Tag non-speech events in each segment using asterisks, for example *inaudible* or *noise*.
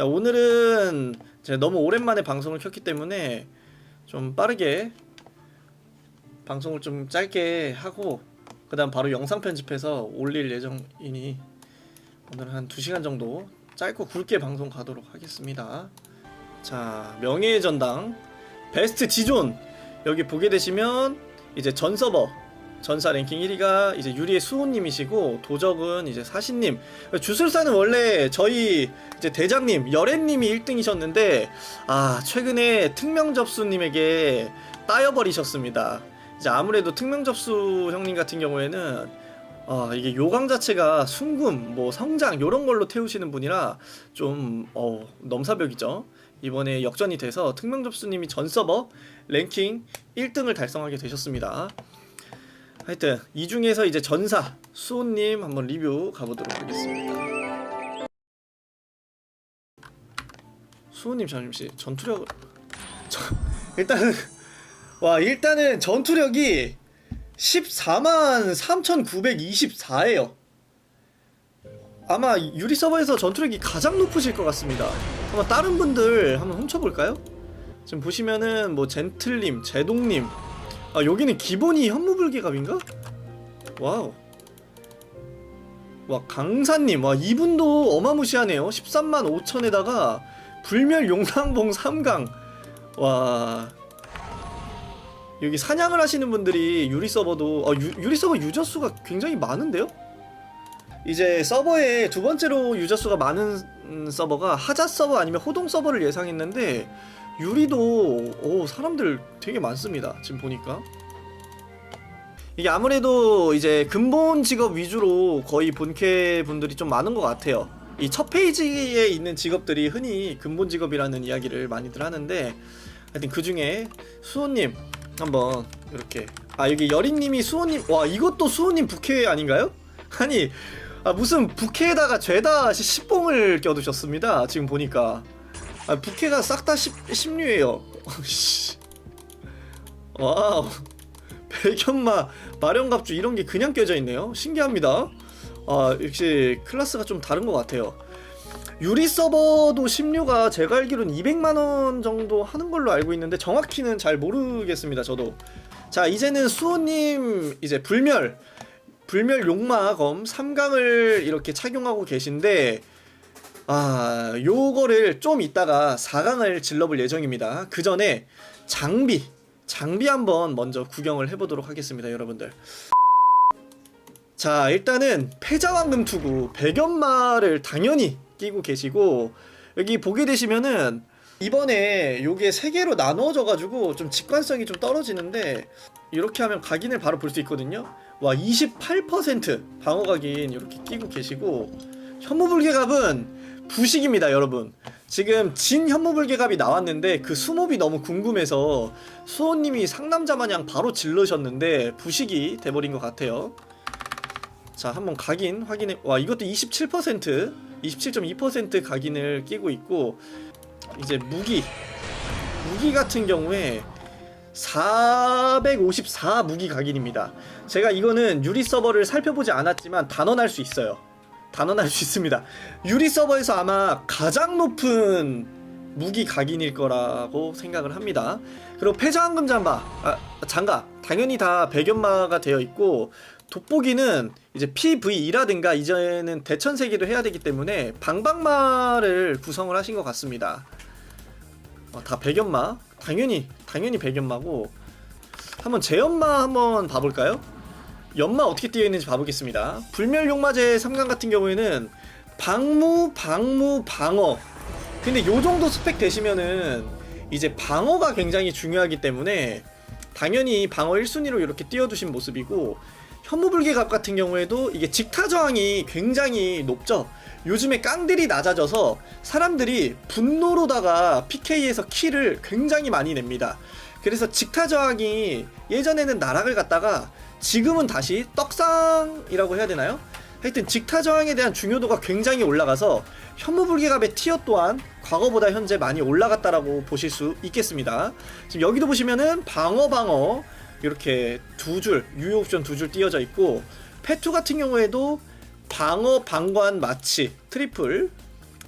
자 오늘은 제가 너무 오랜만에 방송을 켰기 때문에 좀 빠르게 방송을 좀 짧게 하고 그 다음 바로 영상 편집해서 올릴 예정이니 오늘 한 2시간 정도 짧고 굵게 방송 가도록 하겠습니다. 자 명예의 전당 베스트 지존 여기 보게 되시면 이제 전 서버 전사 랭킹 1위가 이제 유리의 수호님이시고 도적은 이제 사신님 주술사는 원래 저희 이제 대장님 열애님이 1등이셨는데 아 최근에 특명 접수님에게 따여버리셨습니다. 이제 아무래도 특명 접수 형님 같은 경우에는 아 이게 요강 자체가 순금 뭐 성장 요런 걸로 태우시는 분이라 좀 어, 넘사벽이죠. 이번에 역전이 돼서 특명 접수님이 전 서버 랭킹 1등을 달성하게 되셨습니다. 하여튼 이 중에서 이제 전사 수호님 한번 리뷰 가보도록 하겠습니다. 수호님 잠시 전투력 저, 일단은 와 일단은 전투력이 14만 3,924예요. 아마 유리 서버에서 전투력이 가장 높으실 것 같습니다. 한번 다른 분들 한번 훔쳐볼까요? 지금 보시면은 뭐 젠틀님, 제동님, 아 여기는 기본이 현무불개갑인가? 와우. 와 강사님, 와 이분도 어마무시하네요. 13만 5천에다가 불멸 용상봉 3강. 와. 여기 사냥을 하시는 분들이 유리 서버도 어, 유, 유리 서버 유저 수가 굉장히 많은데요? 이제 서버에 두 번째로 유저 수가 많은 음, 서버가 하자 서버 아니면 호동 서버를 예상했는데 유리도 오 사람들 되게 많습니다. 지금 보니까 이게 아무래도 이제 근본 직업 위주로 거의 본캐 분들이 좀 많은 것 같아요. 이 첫 페이지에 있는 직업들이 흔히 근본 직업이라는 이야기를 많이들 하는데 하여튼 그 중에 수호님 한번 이렇게 아 여기 여린님이 수호님 와 이것도 수호님 부캐 아닌가요? *laughs* 아니 아 무슨 부캐에다가 죄다 시뽕을 껴두셨습니다. 지금 보니까 아 부캐가 싹 다 십류예요. *laughs* 와우 배견마 마련갑주 이런 게 그냥 껴져 있네요. 신기합니다. 아 역시 클래스가 좀 다른 것 같아요. 유리 서버도 16가 제가 알기로는 200만 원 정도 하는 걸로 알고 있는데 정확히는 잘 모르겠습니다. 저도. 자 이제는 수호님 이제 불멸 불멸 용마검 3강을 이렇게 착용하고 계신데 아 요거를 좀 이따가 4강을 질러볼 예정입니다. 그 전에 장비 장비 한번 먼저 구경을 해보도록 하겠습니다, 여러분들. 자 일단은 패자왕금 투구 백연마를 당연히 끼고 계시고 여기 보게 되시면은 이번에 요게 세 개로 나누어져 가지고 좀 직관성이 좀 떨어지는데 이렇게 하면 각인을 바로 볼 수 있거든요. 와 28% 방어 각인 이렇게 끼고 계시고 현무불개갑은 부식입니다, 여러분. 지금 진 현무불개갑이 나왔는데 그 수몹이 너무 궁금해서 수호님이 상남자 마냥 바로 질르셨는데 부식이 돼버린 것 같아요. 자 한번 각인 확인해 와 이것도 27% 27.2% 각인을 끼고 있고 이제 무기 무기 같은 경우에 454 무기 각인입니다 제가 이거는 유리 서버를 살펴보지 않았지만 단언할 수 있어요 단언할 수 있습니다 유리 서버에서 아마 가장 높은 무기 각인일 거라고 생각을 합니다 그리고 패자황금 잠바 아, 장갑 당연히 다 백연마가 되어 있고 돋보기는 이제 PVE라든가 이제는 대천세기도 해야 되기 때문에 방방마를 구성을 하신 것 같습니다. 어, 다 백연마 당연히 당연히 백연마고 한번 제연마 한번 봐볼까요? 연마 어떻게 띄어 있는지 봐보겠습니다. 불멸 용마제 3강 같은 경우에는 방무 방무 방어 근데 요 정도 스펙 되시면은 이제 방어가 굉장히 중요하기 때문에 당연히 방어 1순위로 이렇게 띄워두신 모습이고 현무불개갑 같은 경우에도 이게 직타 저항이 굉장히 높죠. 요즘에 깡들이 낮아져서 사람들이 분노로다가 PK에서 킬을 굉장히 많이 냅니다. 그래서 직타 저항이 예전에는 나락을 갔다가 지금은 다시 떡상이라고 해야 되나요? 하여튼 직타 저항에 대한 중요도가 굉장히 올라가서 현무불개갑의 티어 또한 과거보다 현재 많이 올라갔다라고 보실 수 있겠습니다. 지금 여기도 보시면은 방어 방어 이렇게 두 줄 유효 옵션 두 줄 띄어져 있고 페투 같은 경우에도 방어 방관 마치 트리플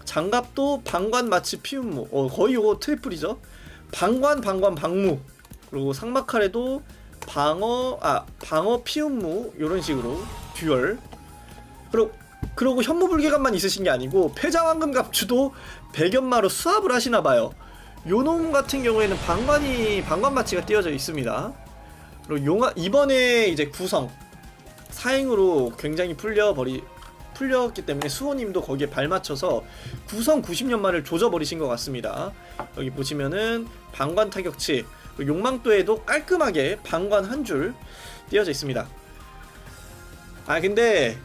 장갑도 방관 마치 피운무 어 거의 요거 트리플이죠 방관 방관 방무 그리고 상막칼에도 방어 아 방어 피운무 이런 식으로 듀얼. 그리고 그리고 현무불개감만 있으신 게 아니고 패자왕금 갑주도 백연마로 수합을 하시나 봐요. 요놈 같은 경우에는 방관이 방관 마치가 띄어져 있습니다. 그리고 용화 이번에 이제 구성 사행으로 굉장히 풀려 버리 풀렸기 때문에 수호님도 거기에 발맞춰서 구성 90년만을 조져버리신 것 같습니다. 여기 보시면은 방관 타격치 그리고 용망도에도 깔끔하게 방관 한 줄 띄어져 있습니다. 아 근데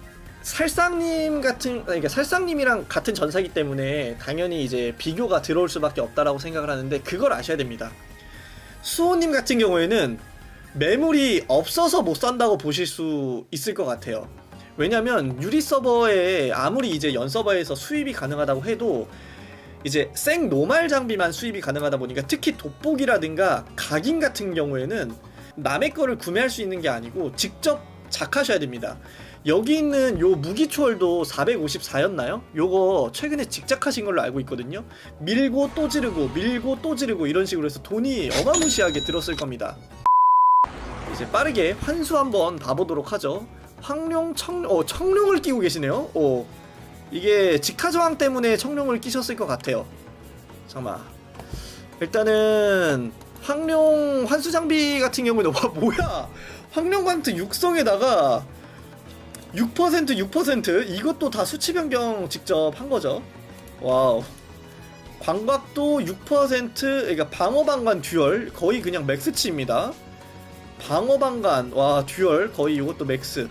살상님 같은 그러니까 살상님이랑 같은 전사기 때문에 당연히 이제 비교가 들어올 수밖에 없다라고 생각을 하는데 그걸 아셔야 됩니다. 수호님 같은 경우에는 매물이 없어서 못 산다고 보실 수 있을 것 같아요. 왜냐면 유리 서버에 아무리 이제 연 서버에서 수입이 가능하다고 해도 이제 생 노말 장비만 수입이 가능하다 보니까 특히 돋보기라든가 각인 같은 경우에는 남의 거를 구매할 수 있는 게 아니고 직접 작하셔야 됩니다. 여기 있는 요 무기초월도 454였나요? 요거 최근에 직작하신 걸로 알고 있거든요. 밀고 또 지르고 밀고 또 지르고 이런 식으로 해서 돈이 어마무시하게 들었을 겁니다. 이제 빠르게 환수 한번 봐보도록 하죠. 황룡 청, 어, 청룡을 끼고 계시네요. 어, 이게 직화 저항 때문에 청룡을 끼셨을 것 같아요. 잠깐만. 일단은 황룡 환수 장비 같은 경우에는 와 *laughs* 뭐야? 황룡 관트 육성에다가 6% 6% 이것도 다 수치 변경 직접 한 거죠. 와우. 광박도 6% 그러니까 방어 방관 듀얼 거의 그냥 맥스치입니다. 방어 방관 와 듀얼 거의 이것도 맥스.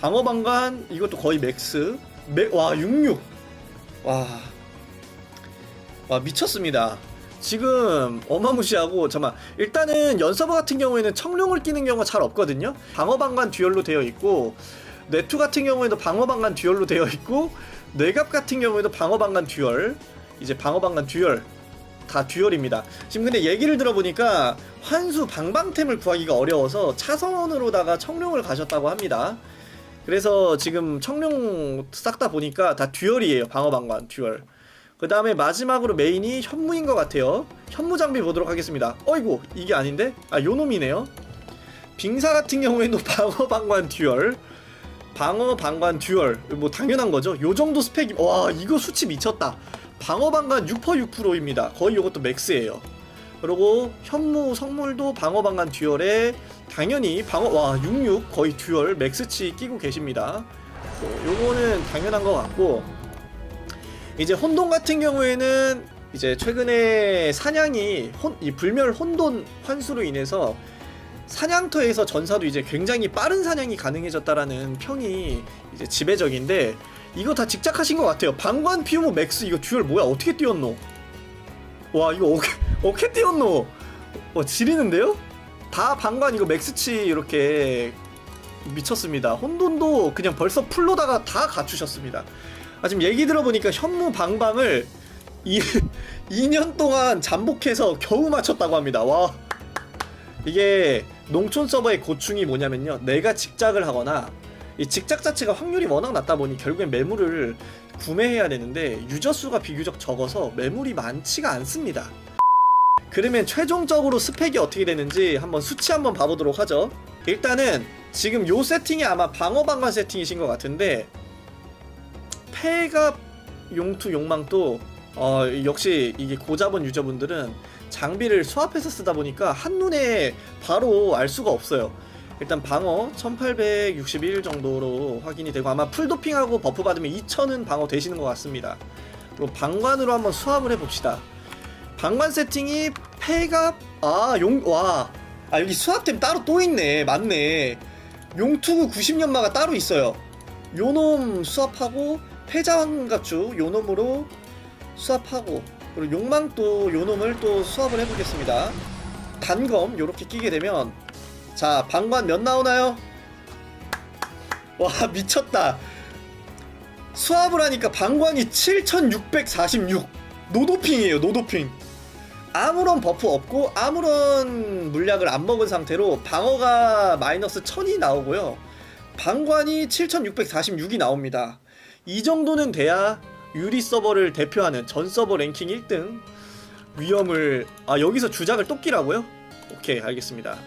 방어 방관 이것도 거의 맥스. 맥, 와 66. 와. 와 미쳤습니다. 지금 어마무시하고 잠깐 일단은 연서버 같은 경우에는 청룡을 끼는 경우가 잘 없거든요. 방어 방관 듀얼로 되어 있고 네투 같은 경우에도 방어 방관 듀얼로 되어 있고 뇌갑 같은 경우에도 방어 방관 듀얼 이제 방어 방관 듀얼 다 듀얼입니다. 지금 근데 얘기를 들어보니까 환수 방방템을 구하기가 어려워서 차선으로다가 청룡을 가셨다고 합니다. 그래서 지금 청룡 싹 다 보니까 다 듀얼이에요. 방어 방관 듀얼. 그 다음에 마지막으로 메인이 현무인 것 같아요. 현무 장비 보도록 하겠습니다. 어이구 이게 아닌데? 아 요놈이네요. 빙사 같은 경우에도 *laughs* 방어 방관 듀얼. 방어 방관 듀얼 뭐 당연한 거죠. 요 정도 스펙이 와 이거 수치 미쳤다. 방어 방관 6% 6%입니다. 거의 이것도 맥스예요. 그리고 현무 성물도 방어 방관 듀얼에 당연히 방어 와 66 거의 듀얼 맥스치 끼고 계십니다. 어, 요거는 당연한 것 같고 이제 혼돈 같은 경우에는 이제 최근에 사냥이 혼, 이 불멸 혼돈 환수로 인해서 사냥터에서 전사도 이제 굉장히 빠른 사냥이 가능해졌다라는 평이 이제 지배적인데 이거 다 직작하신 것 같아요. 방관 피우모 맥스 이거 듀얼 뭐야? 어떻게 띄웠노? 와 이거 어떻게 띄웠노? 어 지리는데요? 다 방관 이거 맥스치 이렇게 미쳤습니다. 혼돈도 그냥 벌써 풀로다가 다 갖추셨습니다. 아 지금 얘기 들어보니까 현무 방방을 이 *laughs* 2년 동안 잠복해서 겨우 맞췄다고 합니다. 와 이게 농촌 서버의 고충이 뭐냐면요. 내가 직작을 하거나 이 직작 자체가 확률이 워낙 낮다 보니 결국엔 매물을 구매해야 되는데 유저 수가 비교적 적어서 매물이 많지가 않습니다. 그러면 최종적으로 스펙이 어떻게 되는지 한번 수치 한번 봐보도록 하죠. 일단은 지금 요 세팅이 아마 방어 방관 세팅이신 것 같은데 폐갑 용투 용망도 어, 역시 이게 고자본 유저분들은 장비를 수합해서 쓰다 보니까 한눈에 바로 알 수가 없어요. 일단 방어 1861 정도로 확인이 되고 아마 풀도핑하고 버프 받으면 2000은 방어 되시는 것 같습니다. 그리고 방관으로 한번 수합을 해봅시다. 방관 세팅이 폐갑 아용와. 아 여기 수합템 따로 또 있네. 맞네. 용투구 90년마가 따로 있어요. 요놈 수합하고 폐자왕갑주 요놈으로 수합하고 그리고 용망도 요놈을 또 수합을 해보겠습니다. 단검 요렇게 끼게 되면 자 방관 몇 나오나요? 와 *laughs* 미쳤다. 수합을 하니까 방관이 7646 노도핑이에요 노도핑 아무런 버프 없고 아무런 물약을 안 먹은 상태로 방어가 마이너스 1000이 나오고요 방관이 7646이 나옵니다 이 정도는 돼야 유리 서버를 대표하는 전 서버 랭킹 1등 위험을 아 여기서 주작을 또 끼라고요? 오케이 알겠습니다.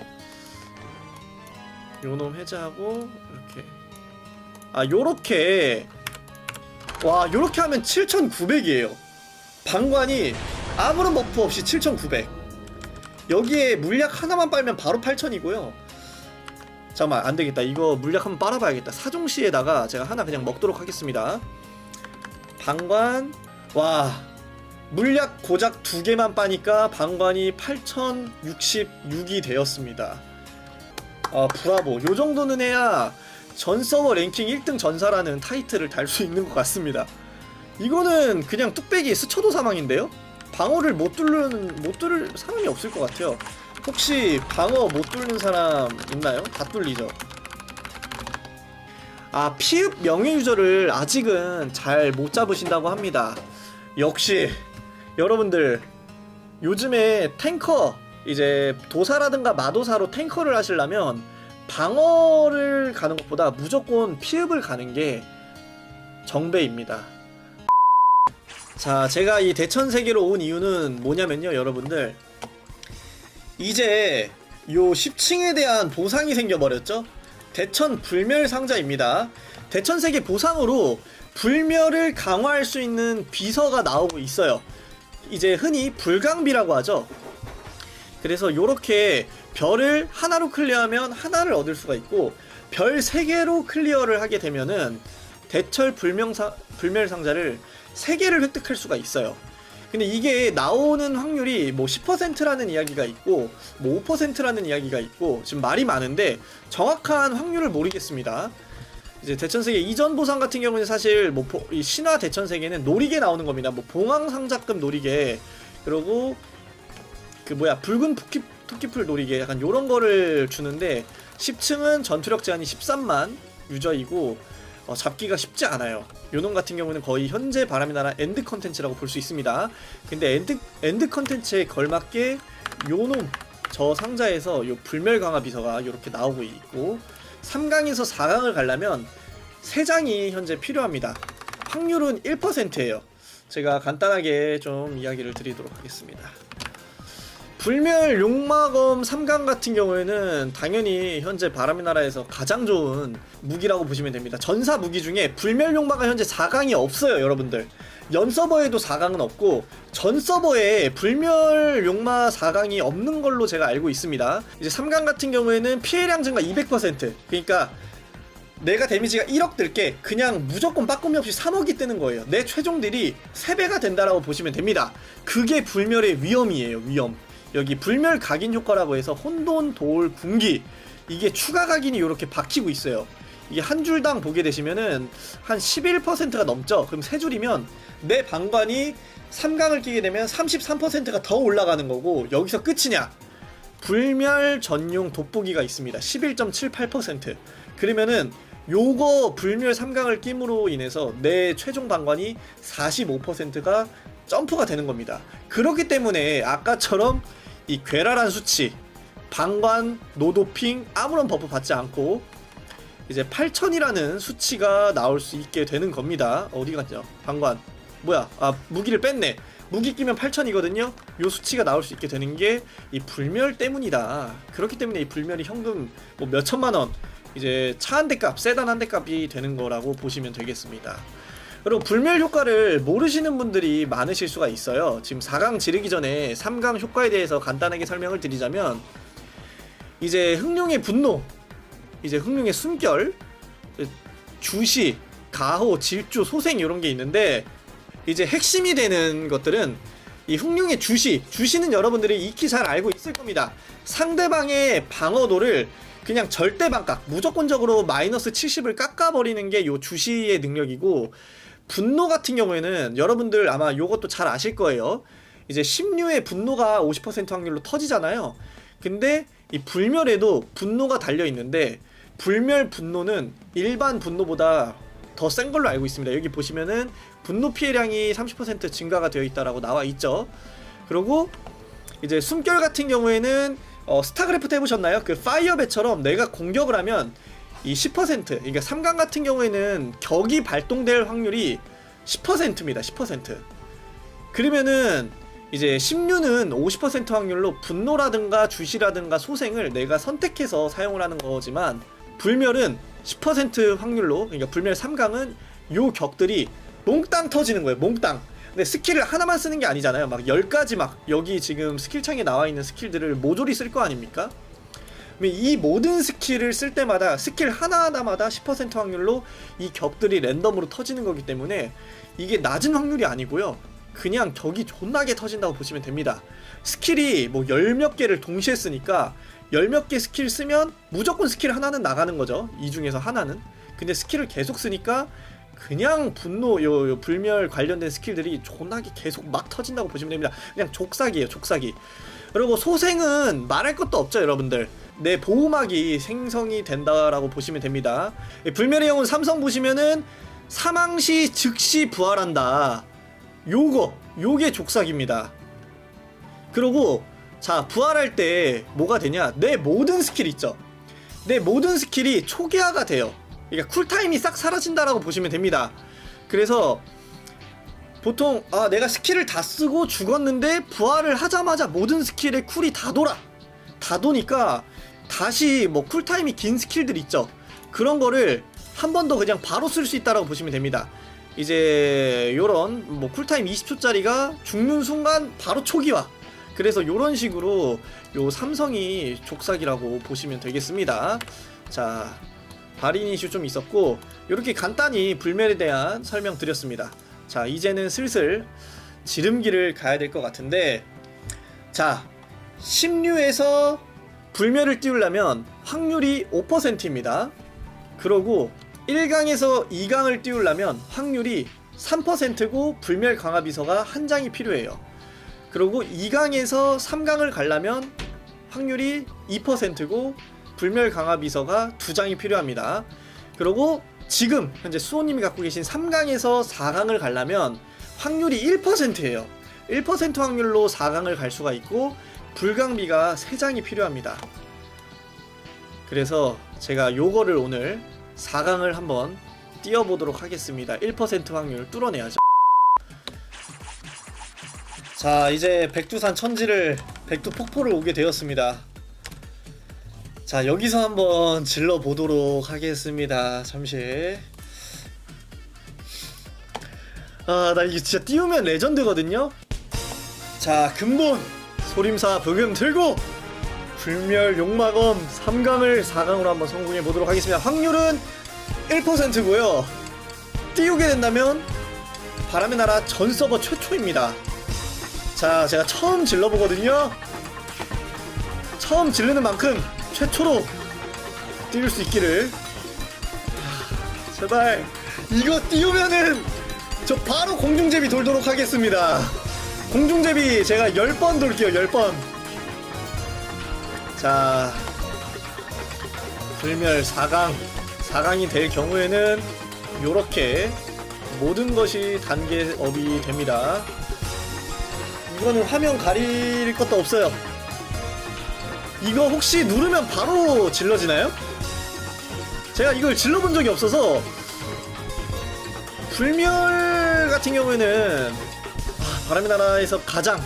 요놈 해제하고 이렇게 아 요렇게 와 요렇게 하면 7,900이에요. 방관이 아무런 버프 없이 7,900. 여기에 물약 하나만 빨면 바로 8,000이고요. 잠깐만 안 되겠다. 이거 물약 한번 빨아봐야겠다. 사종시에다가 제가 하나 그냥 먹도록 하겠습니다. 방관 와 물약 고작 두 개만 빠니까 방관이 8,066이 되었습니다. 아 브라보. 요 정도는 해야 전 서버 랭킹 1등 전사라는 타이틀을 달 수 있는 것 같습니다. 이거는 그냥 뚝배기 스쳐도 사망인데요? 방어를 못 뚫는 못 뚫을 사람이 없을 것 같아요. 혹시 방어 못 뚫는 사람 있나요? 다 뚫리죠. 아 피읍 명예 유저를 아직은 잘 못 잡으신다고 합니다. 역시 여러분들 요즘에 탱커 이제 도사라든가 마도사로 탱커를 하시려면 방어를 가는 것보다 무조건 피읍을 가는 게 정배입니다. 자, 제가 이 대천 세계로 온 이유는 뭐냐면요, 여러분들. 이제 요 10층에 대한 보상이 생겨버렸죠? 대천 불멸 상자입니다. 대천 세계 보상으로 불멸을 강화할 수 있는 비서가 나오고 있어요. 이제 흔히 불강비라고 하죠. 그래서 요렇게 별을 하나로 클리어하면 하나를 얻을 수가 있고 별 3개로 클리어를 하게 되면은 대철 불명사, 불멸 상자를 3개를 획득할 수가 있어요. 근데 이게 나오는 확률이 뭐 10%라는 이야기가 있고 뭐 5%라는 이야기가 있고 지금 말이 많은데 정확한 확률을 모르겠습니다. 이제 대천세계 이전 보상 같은 경우는 사실 뭐 신화 대천세계는 노리개 나오는 겁니다. 뭐 봉황 상자급 노리개 그리고 그 뭐야 붉은 토끼, 토끼풀 노리개 약간 요런 거를 주는데 10층은 전투력 제한이 13만 유저이고 어, 잡기가 쉽지 않아요. 요놈 같은 경우는 거의 현재 바람이 나라 엔드 컨텐츠라고 볼 수 있습니다. 근데 엔드 엔드 컨텐츠에 걸맞게 요놈 저 상자에서 요 불멸 강화 비서가 이렇게 나오고 있고 3강에서 4강을 가려면 3장이 현재 필요합니다. 확률은 1%예요. 제가 간단하게 좀 이야기를 드리도록 하겠습니다. 불멸 용마검 3강 같은 경우에는 당연히 현재 바람의 나라에서 가장 좋은 무기라고 보시면 됩니다. 전사 무기 중에 불멸 용마가 현재 4강이 없어요, 여러분들. 연 서버에도 4강은 없고 전 서버에 불멸 용마 4강이 없는 걸로 제가 알고 있습니다. 이제 3강 같은 경우에는 피해량 증가 200%. 그러니까 내가 데미지가 1억 들게 그냥 무조건 빠꿈이 없이 3억이 뜨는 거예요. 내 최종 딜이 3배가 된다라고 보시면 됩니다. 그게 불멸의 위험이에요, 위험. 여기 불멸 각인 효과라고 해서 혼돈, 돌, 군기 이게 추가 각인이 이렇게 박히고 있어요. 이게 한 줄당 보게 되시면은 한 11%가 넘죠. 그럼 세 줄이면 내 방관이 3강을 끼게 되면 33%가 더 올라가는 거고 여기서 끝이냐? 불멸 전용 돋보기가 있습니다. 11.78%. 그러면은 요거 불멸 3강을 끼므로 인해서 내 최종 방관이 45%가 점프가 되는 겁니다. 그렇기 때문에 아까처럼 이 괴랄한 수치, 방관, 노도핑 아무런 버프 받지 않고 이제 8000이라는 수치가 나올 수 있게 되는 겁니다. 어디 갔죠? 방관. 뭐야? 아, 무기를 뺐네. 무기 끼면 8000이거든요. 요 수치가 나올 수 있게 되는 게 이 불멸 때문이다. 그렇기 때문에 이 불멸이 현금 뭐 몇천만 원 이제 차 한 대 값, 세단 한 대 값이 되는 거라고 보시면 되겠습니다. 그리고 불멸 효과를 모르시는 분들이 많으실 수가 있어요. 지금 4강 지르기 전에 3강 효과에 대해서 간단하게 설명을 드리자면 이제 흥룡의 분노, 이제 흥룡의 숨결, 주시, 가호, 질주, 소생 이런 게 있는데 이제 핵심이 되는 것들은 이 흥룡의 주시, 주시는 여러분들이 익히 잘 알고 있을 겁니다. 상대방의 방어도를 그냥 절대 반값, 무조건적으로 마이너스 70을 깎아버리는 게 요 주시의 능력이고 분노 같은 경우에는 여러분들 아마 요것도 잘 아실 거예요. 이제 심류의 분노가 50% 확률로 터지잖아요. 근데 이 불멸에도 분노가 달려 있는데 불멸 분노는 일반 분노보다 더 센 걸로 알고 있습니다. 여기 보시면은 분노 피해량이 30% 증가가 되어 있다라고 나와 있죠. 그리고 이제 숨결 같은 경우에는 어, 스타크래프트 해보셨나요? 그 파이어배처럼 내가 공격을 하면 이 10% 그러니까 3강 같은 경우에는 격이 발동될 확률이 10%입니다. 10%. 그러면은 이제 심류는 50% 확률로 분노라든가 주시라든가 소생을 내가 선택해서 사용을 하는 거지만 불멸은 10% 확률로 그러니까 불멸 3강은 요 격들이 몽땅 터지는 거예요. 몽땅. 근데 스킬을 하나만 쓰는 게 아니잖아요. 막 10가지 막 여기 지금 스킬창에 나와 있는 스킬들을 모조리 쓸 거 아닙니까? 이 모든 스킬을 쓸 때마다 스킬 하나하나마다 10% 확률로 이 격들이 랜덤으로 터지는 거기 때문에 이게 낮은 확률이 아니고요. 그냥 격이 존나게 터진다고 보시면 됩니다. 스킬이 뭐 열 몇 개를 동시에 쓰니까 열 몇 개 스킬 쓰면 무조건 스킬 하나는 나가는 거죠. 이 중에서 하나는. 근데 스킬을 계속 쓰니까 그냥 분노 요, 요 불멸 관련된 스킬들이 존나게 계속 막 터진다고 보시면 됩니다. 그냥 족삭이에요, 족삭이. 그리고 소생은 말할 것도 없죠, 여러분들. 내 보호막이 생성이 된다라고 보시면 됩니다. 예, 불멸의 영혼 삼성 보시면은 사망 시 즉시 부활한다. 요거, 요게 족삭입니다. 그리고 자 부활할 때 뭐가 되냐? 내 모든 스킬 있죠. 내 모든 스킬이 초기화가 돼요. 그러니까 쿨타임이 싹 사라진다라고 보시면 됩니다. 그래서 보통 아 내가 스킬을 다 쓰고 죽었는데 부활을 하자마자 모든 스킬의 쿨이 다 돌아 다 도니까 다시 뭐 쿨타임이 긴 스킬들 있죠. 그런 거를 한 번 더 그냥 바로 쓸 수 있다라고 보시면 됩니다. 이제 요런 뭐 쿨타임 20초짜리가 죽는 순간 바로 초기화. 그래서 요런 식으로 요 삼성이 족삭이라고 보시면 되겠습니다. 자 발인 이슈 좀 있었고 이렇게 간단히 불멸에 대한 설명 드렸습니다. 자 이제는 슬슬 지름길을 가야 될 것 같은데 자 10류에서 불멸을 띄우려면 확률이 5%입니다. 그러고 1강에서 2강을 띄우려면 확률이 3%고 불멸 강화 비서가 한 장이 필요해요. 그리고 2강에서 3강을 가려면 확률이 2%고 불멸 강화 비서가 두 장이 필요합니다. 그리고 지금 현재 수호님이 갖고 계신 3강에서 4강을 가려면 확률이 1%예요. 1% 확률로 4강을 갈 수가 있고 불강비가 3장이 필요합니다. 그래서 제가 요거를 오늘 4강을 한번 띄워보도록 하겠습니다. 1% 확률 뚫어내야죠. 자 이제 백두산 천지를 백두 폭포를 오게 되었습니다. 자 여기서 한번 질러 보도록 하겠습니다. 잠시. 아나 이게 진짜 띄우면 레전드거든요. 자 근본 소림사 부금 들고 불멸 용마검 3강을 4강으로 한번 성공해 보도록 하겠습니다. 확률은 1%고요. 띄우게 된다면 바람의 나라 전 서버 최초입니다. 자 제가 처음 질러보거든요. 처음 지르는 만큼 최초로 띄울 수 있기를 하, 제발 이거 띄우면은 저 바로 공중제비 돌도록 하겠습니다 공중제비 제가 10번 돌게요 10번. 자 불멸 4강. 4강이 될 경우에는 요렇게 모든 것이 단계업이 됩니다. 이거는 화면 가릴 것도 없어요. 이거 혹시 누르면 바로 질러지나요? 제가 이걸 질러본 적이 없어서 불멸 같은 경우에는 아, 바람의 나라에서 가장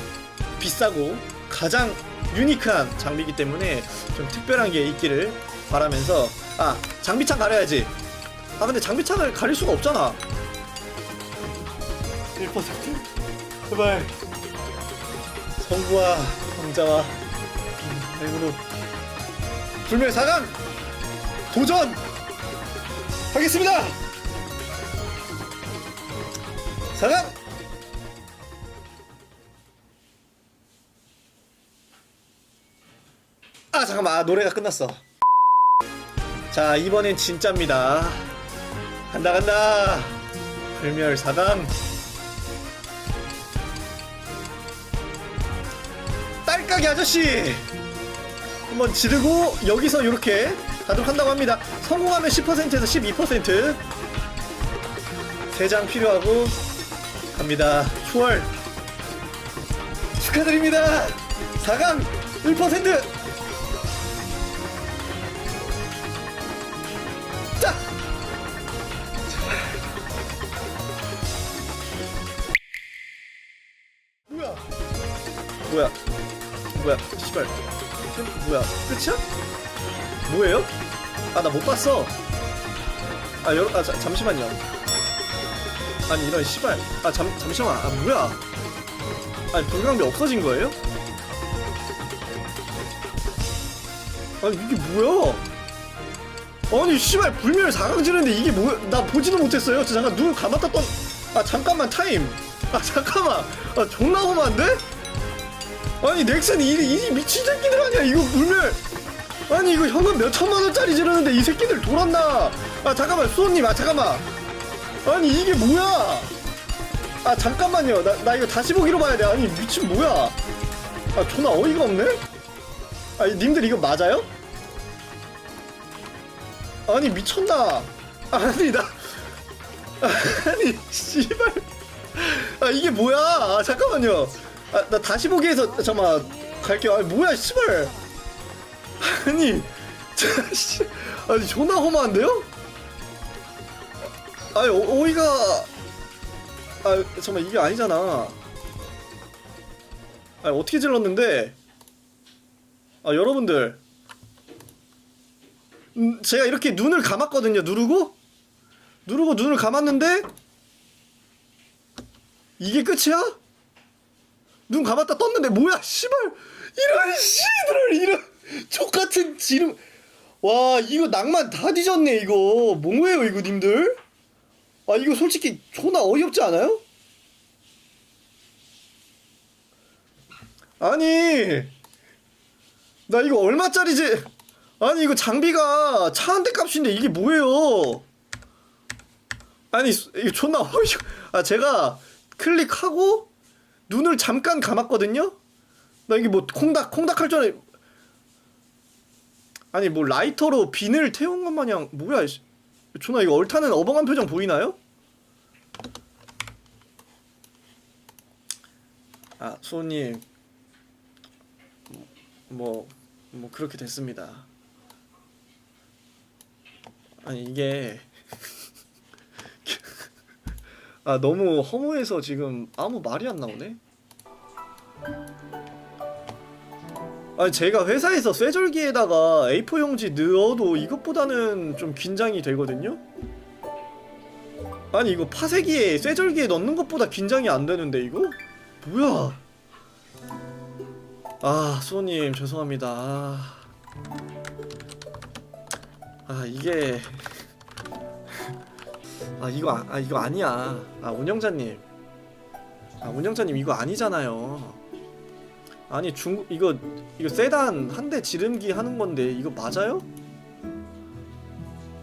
비싸고 가장 유니크한 장비이기 때문에 좀 특별한 게 있기를 바라면서 아 장비창 가려야지. 아 근데 장비창을 가릴 수가 없잖아. 1% 제발. 성부와 왕자와 일부러 불멸 4강 도전! 하겠습니다! 4강 아 잠깐만. 아, 노래가 끝났어. 자 이번엔 진짜입니다. 간다 간다. 불멸 4강 딸깍이 아저씨! 한번 지르고 여기서 이렇게 가도록 한다고 합니다. 성공하면 10%에서 12% 3장 필요하고 갑니다. 초월. 축하드립니다. 4강 1% 씨발 뭐야? 끝이야? 뭐예요? 아 나 못 봤어. 아 여러 아 자, 잠시만요. 아니 이런 씨발. 아 잠, 잠시만. 아 뭐야? 아니 불강비 없어진 거예요? 아니 이게 뭐야? 아니 씨발 불멸 4강 지르는데 이게 뭐야 나 보지도 못했어요. 저 잠깐 눈 감았다 떴아 잠깐만 타임. 아 잠깐만. 아 존나 험한데? 아니 넥슨 이, 이 미친 새끼들 아니야? 이거 불멸. 아니 이거 현금 몇 천만 원짜리 지르는데 이 새끼들 돌았나? 아 잠깐만 수호님 아 잠깐만. 아니 이게 뭐야? 아 잠깐만요. 나, 나 이거 다시 보기로 봐야 돼. 아니 미친 뭐야? 아 존나 어이가 없네? 아니 님들 이거 맞아요? 아니 미쳤나? 아니 나 *laughs* 아니 씨발. 아 이게 뭐야? 아 잠깐만요 아 나 다시 보기에서 잠깐만 갈게요. 아니 뭐야 씨발. 아니 자, 씨, 아니 존나 험한데요? 아니 어, 어이가. 아 잠깐만 이게 아니잖아. 아니 어떻게 질렀는데? 아 여러분들. 음, 제가 이렇게 눈을 감았거든요 누르고? 누르고 눈을 감았는데? 이게 끝이야? 눈 감았다 떴는데 뭐야 씨발. 이런 씨들을 이런 족같은 지름. 와 이거 낭만 다 뒤졌네 이거. 뭐예요 이거 님들? 아 이거 솔직히 존나 어이없지 않아요? 아니 나 이거 얼마짜리지 아니 이거 장비가 차 한 대 값인데 이게 뭐예요? 아니 이거 존나 어이 아 제가 클릭하고 눈을 잠깐 감았거든요 나 이게 뭐 콩닥 콩닥 할 전에 아니 뭐 라이터로 비늘 태운 것 마냥 뭐야 씨. 존나 이거 얼타는 어벙한 표정 보이나요? 아 수호님 뭐, 뭐 그렇게 됐습니다. 아니 이게 아 너무 허무해서 지금 아무 말이 안 나오네. 아니 제가 회사에서 쇠절기에다가 A4 용지 넣어도 이것보다는 좀 긴장이 되거든요. 아니 이거 파쇄기에 쇠절기에 넣는 것보다 긴장이 안 되는데 이거 뭐야? 아 수호님 죄송합니다. 아, 아 이게 아 이거 아, 아, 이거 아니야. 아 운영자님. 아 운영자님 이거 아니잖아요. 아니 중 이거 이거 세단 한 대 지름기 하는 건데 이거 맞아요?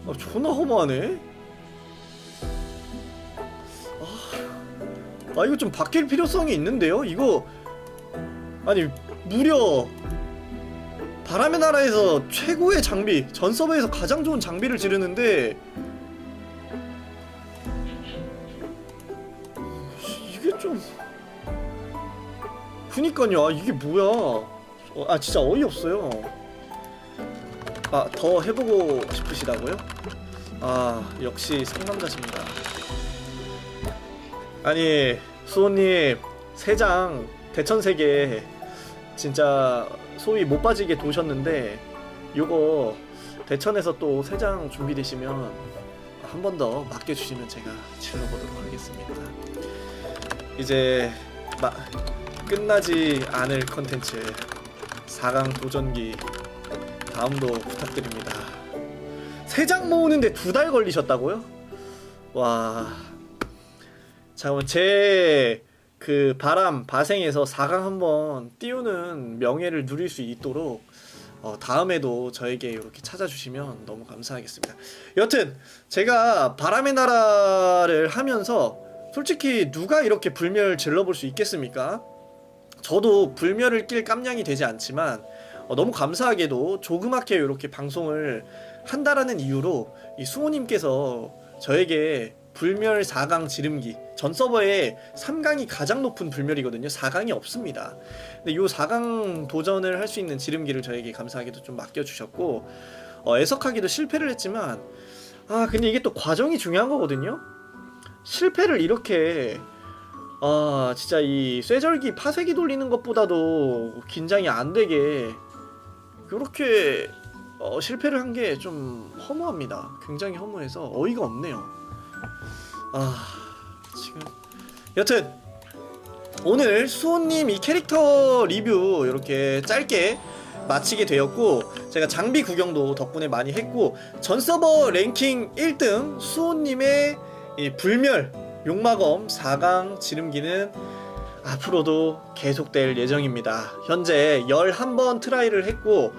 아 존나 허무하네. 아, 아 이거 좀 바뀔 필요성이 있는데요. 이거 아니 무려 바람의 나라에서 최고의 장비 전 서버에서 가장 좋은 장비를 지르는데 그니까요. 아 이게 뭐야? 어, 아 진짜 어이없어요. 아 더 해보고 싶으시다고요? 아 역시 상남자십니다. 아니 수호님 세장 대천세계 진짜 소위 못 빠지게 도셨는데 요거 대천에서 또 세 장 준비되시면 한 번 더 맡겨주시면 제가 질러보도록 하겠습니다. 이제 마, 끝나지 않을 컨텐츠 4강 도전기 다음도 부탁드립니다 세장 모으는데 두 달 걸리셨다고요? 와 잠깐만 제 그 바람 바생에서 4강 한번 띄우는 명예를 누릴 수 있도록 어, 다음에도 저에게 이렇게 찾아주시면 너무 감사하겠습니다. 여튼 제가 바람의 나라를 하면서 솔직히 누가 이렇게 불멸 질러볼 수 있겠습니까? 저도 불멸을 낄 깜냥이 되지 않지만 어, 너무 감사하게도 조그맣게 이렇게 방송을 한다라는 이유로 이 수호님께서 저에게 불멸 4강 지름기 전 서버에 3강이 가장 높은 불멸이거든요. 4강이 없습니다. 근데 요 4강 도전을 할 수 있는 지름기를 저에게 감사하게도 좀 맡겨주셨고 어, 애석하기도 실패를 했지만 아 근데 이게 또 과정이 중요한 거거든요. 실패를 이렇게 아 진짜 이 쇠절기 파쇄기 돌리는 것보다도 긴장이 안 되게 그렇게 어, 실패를 한 게 좀 허무합니다. 굉장히 허무해서 어이가 없네요. 아 지금 여튼 오늘 수호님 이 캐릭터 리뷰 이렇게 짧게 마치게 되었고 제가 장비 구경도 덕분에 많이 했고 전 서버 랭킹 1등 수호님의 이 불멸 용마검 4강 지름기는 앞으로도 계속될 예정입니다. 현재 11번 트라이를 했고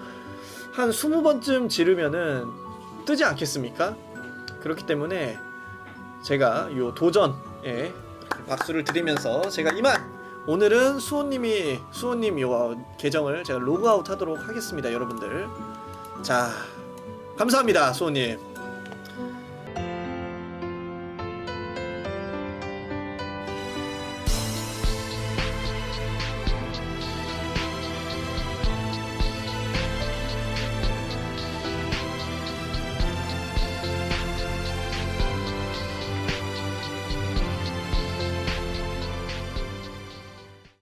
한 20번쯤 지르면은 뜨지 않겠습니까? 그렇기 때문에 제가 요 도전에 박수를 드리면서 제가 이만 오늘은 수호님이 수호님 요 계정을 제가 로그아웃 하도록 하겠습니다, 여러분들. 자, 감사합니다, 수호님.